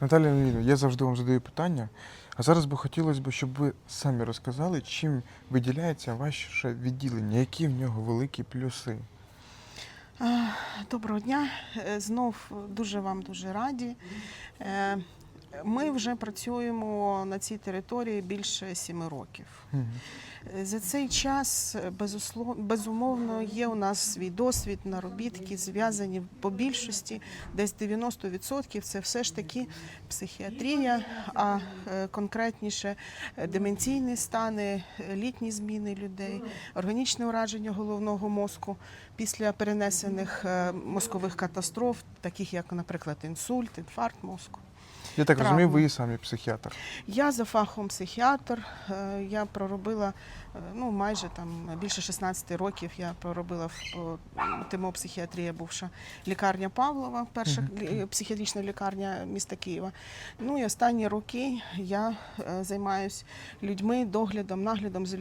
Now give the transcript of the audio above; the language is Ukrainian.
Наталя Леонідовна, я завжди вам задаю питання, а зараз би хотілося б, щоб ви самі розказали, чим виділяється ваше відділення, які в нього великі плюси. Е, Доброго дня. Е, Знов дуже вам дуже раді. Ми вже працюємо на цій території більше сіми років. За цей час, безумовно, є у нас свій досвід, наробітки зв'язані по більшості, десь 90% це все ж таки психіатрія, а е, конкретніше е, деменційні стани, е, літні зміни людей, органічне ураження головного мозку після перенесених мозкових катастроф, таких як, наприклад, інсульт, інфаркт мозку. Я так Травми. розумію, ви і самі психіатр. Я за фахом психіатр. е, Я проробила е, ну майже там більше 16 років. Я проробила в ТМО психіатрія, бувша лікарня Павлова, перша лі- психіатрична лікарня міста Києва. Ну і останні роки я займаюся людьми, доглядом, наглядом з